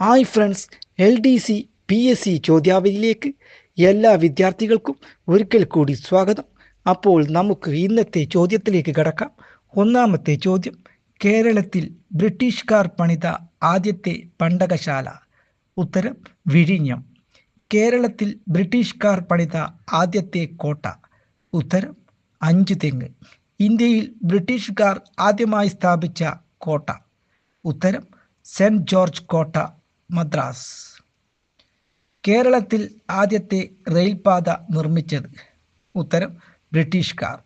Hi friends L D C P S C ചോദ്യാവലിയിലേക്ക് എല്ലാ വിദ്യാർത്ഥികൾക്കും ഒരിക്കൽ കൂടി സ്വാഗതം. അപ്പോൾ നമുക്ക് ഇന്നത്തെ ചോദ്യത്തിലേക്ക് കടക്കാം. ഒന്നാമത്തെ ചോദ്യം കേരളത്തിൽ ബ്രിട്ടീഷുകാർ പണിത ആദ്യത്തെ പണ്ടകശാല. ഉത്തരം വിഴിഞ്ഞം. കേരളത്തിൽ ബ്രിട്ടീഷുകാർ പണിത ആദ്യത്തെ കോട്ട. ഉത്തരം അഞ്ചു തെങ്ങ്. ഇന്ത്യയിൽ ബ്രിട്ടീഷുകാർ ആദ്യമായി സ്ഥാപിച്ച കോട്ട. ഉത്തരം സെന്റ് ജോർജ് കോട്ട. മദ്രാസ്. കേരളത്തിൽ ആദ്യത്തെ റെയിൽപാത നിർമ്മിച്ചത് ഉത്തരം ബ്രിട്ടീഷുകാർ.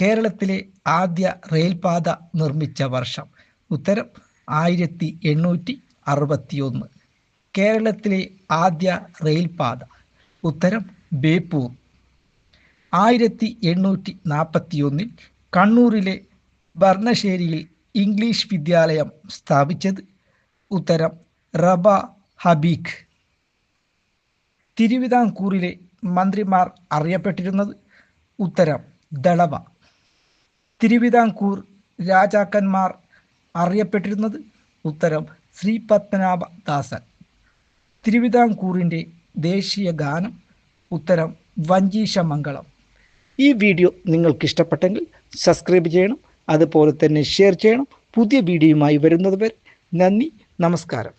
കേരളത്തിലെ ആദ്യ റെയിൽപാത നിർമ്മിച്ച വർഷം ഉത്തരം ആയിരത്തി എണ്ണൂറ്റി അറുപത്തിയൊന്ന് കേരളത്തിലെ ആദ്യ റെയിൽപാത ഉത്തരം ബേപ്പൂർ. ആയിരത്തി എണ്ണൂറ്റി നാൽപ്പത്തിയൊന്നിൽ കണ്ണൂരിലെ ഭർണശ്ശേരിയിൽ ഇംഗ്ലീഷ് വിദ്യാലയം സ്ഥാപിച്ചത് ഉത്തരം റബ ഹബീഖ്. തിരുവിതാംകൂറിലെ മന്ത്രിമാർ അറിയപ്പെട്ടിരുന്നത് ഉത്തരം ദളവ. തിരുവിതാംകൂർ രാജാക്കന്മാർ അറിയപ്പെട്ടിരുന്നത് ഉത്തരം ശ്രീ പത്മനാഭദാസൻ. തിരുവിതാംകൂറിന്റെ ദേശീയ ഗാനം ഉത്തരം വഞ്ചീശമംഗളം. ഈ വീഡിയോ നിങ്ങൾക്ക് ഇഷ്ടപ്പെട്ടെങ്കിൽ സബ്സ്ക്രൈബ് ചെയ്യണം അതുപോലെ തന്നെ ഷെയർ ചെയ്യണം. പുതിയ വീഡിയോയുമായി വരുന്നത് വരെ നന്ദി നമസ്കാരം.